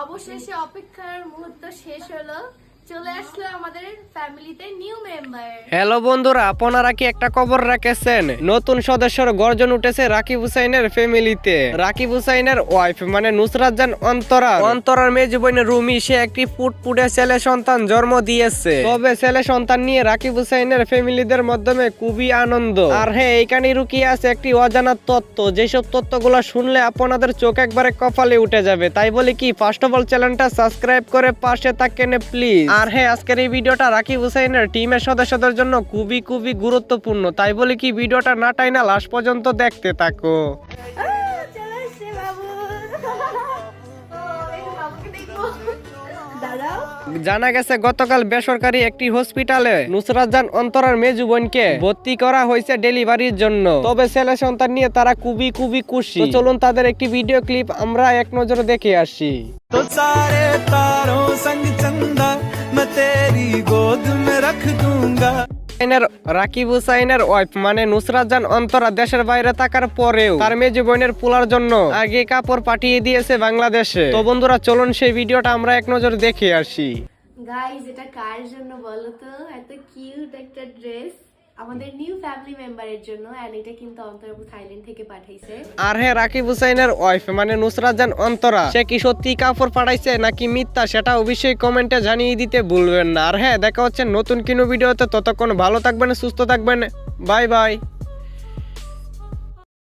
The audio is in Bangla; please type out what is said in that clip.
অবশেষে অপেক্ষার মুহূর্ত শেষ হলো। চলে আসলো হ্যালো বন্ধুরা, আপনারা কি একটা রাখেছেন? নতুন সদস্যর গর্জন উঠেছে রাকিব হুসাইনের ফ্যামিলিতে। রাকিব হুসাইনের ওয়াইফ মানে নুসরাত জান অন্তরা অন্তরার রুমি, সে একটি ছেলে সন্তান জন্ম দিয়েছে। তবে ছেলে সন্তান নিয়ে রাকিব হুসাইনের ফ্যামিলিদের মাধ্যমে খুবই আনন্দ। আর হ্যাঁ এইখানে রুকিয়ে আছে একটি অজানা তত্ত্ব। যেসব তত্ত্বগুলো শুনলে আপনাদের চোখ একবারে কপালে উঠে যাবে। তাই বলি কি ফার্স্ট অফ অল চ্যানেলটা সাবস্ক্রাইব করে পাশে থাকেন প্লিজ আর হ্যাঁ আজকের এই ভিডিওটা রাকিব হুসাইনের টিমের সদস্যদের জন্য খুবই খুবই গুরুত্বপূর্ণ। তাই বলে কি ভিডিওটা না টাই না লাস্ট পর্যন্ত দেখতে থাকো। জানা গেছে গতকাল বেসরকারি একটি হসপিটালে নুসরাত জান অন্তরার মেজু বোনকে ভর্তি করা হয়েছে ডেলিভারির জন্য। তবে ছেলে সন্তান নিয়ে তারা খুবই খুবই খুশি। চলুন তাদের একটি ভিডিও ক্লিপ আমরা এক নজরে দেখে আসি। তো সারে তারো সঙ্গ চন্দা। तेरी गोद में रख दूंगा হুসাইনের রাকিব হুসাইনের ওয়াইফ মানে নুসরাত জান অন্তরা দেশের বাইরে থাকার পরেও তার মেজু বোনের পোলার জন্য আগে কাপড় পাঠিয়ে দিয়েছে বাংলাদেশে তো বন্ধুরা চলুন সেই ভিডিওটা আমরা এক নজর দেখে আসি গাইজ এটা কার জন্য বলো তো এত কিউট একটা ড্রেস আমাদের নিউ ফ্যামিলি মেম্বারের জন্য এন্ড কিন্তু অন্তরাপু থাইল্যান্ড থেকে পাঠাইছে। আর হ্যাঁ রাকিব হুসাইনের ওয়াইফ মানে নুসরাত জান অন্তরা, সে কি সত্যি কাপড় পাঠাইছে নাকি মিথ্যা সেটা অবশ্যই কমেন্টে জানিয়ে দিতে ভুলবেন না। আর হ্যাঁ দেখা হচ্ছে নতুন কিনো ভিডিওতে ততক্ষণ ভালো থাকবেন, সুস্থ থাকবেন বাই বাই